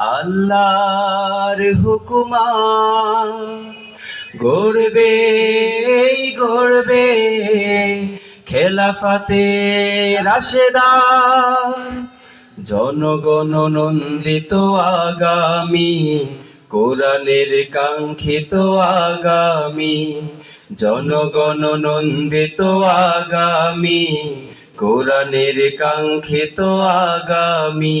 আল্লাহর হুকুমা। গড়বে গড়বে খেলাফাতে রাশেদার জনগণ নন্দিত আগামী, কোরআনের কাঙ্ক্ষিত আগামী। জনগণ নন্দিত আগামী, কোরআনের কাঙ্ক্ষিত আগামী।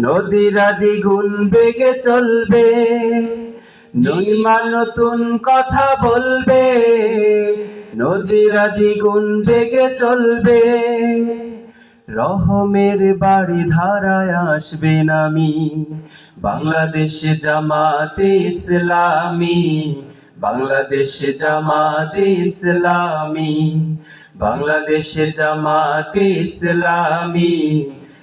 নদীরা দ্বিগুণ বেগে চলবে। নীলিমা নতুন কথা বলবে। নদীরা দ্বিগুণ বেগে চলবে। রহমের বাড়ি ধারায় আসবে নামি। বাংলাদেশ জামাতে ইসলামী। বাংলাদেশ জামাতে ইসলামী। বাংলাদেশ জামাতে ইসলামী।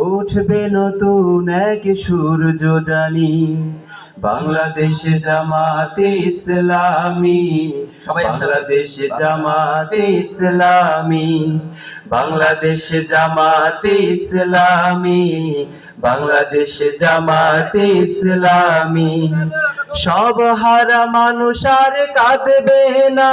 উঠবে নতুন এক সূর্য জানি বাংলাদেশ জামাতে ইসলামী। বাংলাদেশ জামাতে ইসলামী বাংলাদেশ জামাতে ইসলামী বাংলাদেশ জামাতে ইসলামী সব হারা মানুষ আর কাঁদবে না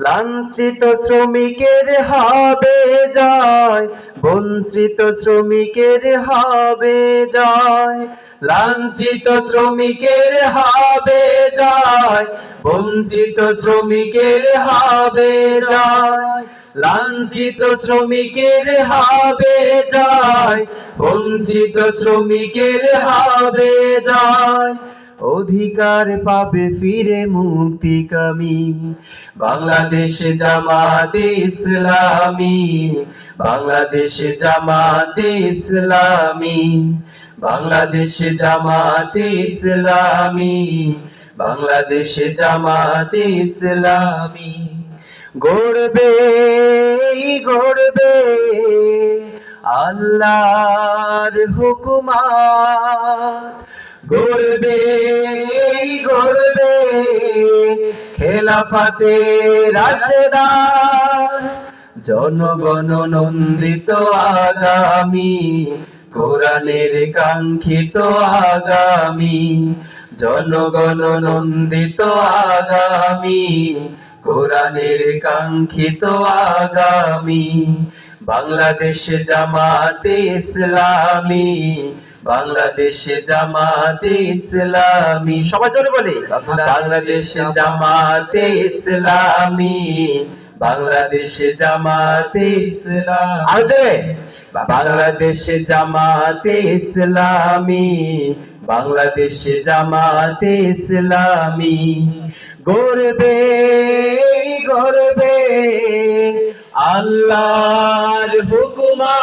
লাঞ্ছিত শ্রমিকের হবে জয়, বঞ্চিত শ্রমিকের হবে জয়। লাঞ্ছিত শ্রমিকের হবে জয়, বঞ্চিত শ্রমিকের হবে জয়। লাঞ্ছিত শ্রমিকের হবে জয়, বঞ্চিত শ্রমিকের হবে জয়। অধিকার পাবে ফিরে মুক্তিকামী বাংলাদেশ জামাতে ইসলামী, বাংলাদেশ জামাতে ইসলামী, বাংলাদেশ জামাতে ইসলামী, বাংলাদেশ জামাতে ইসলামী। গড়বে গড়বে আল্লাহর হুকুমাত গড়বে গড়বে। খেলাফাতে রাশেদার জনগণ নন্দিত আগামী, কোরআনের কাঙ্ক্ষিত আগামী, জনগণ নন্দিত আগামী, কোরআনের কাঙ্ক্ষিত আগামী। বাংলাদেশ জামাতে ইসলামী বাংলাদেশ জামাতে ইসলামী। সবাই জোরে বলে। বাংলাদেশ জামাতে ইসলামী বাংলাদেশ জামাতে ইসলাম। বাংলাদেশ জামাতে ইসলামী বাংলাদেশ জামাতে ইসলামী। গর্বে গর্বে আল্লাহর হুকুমা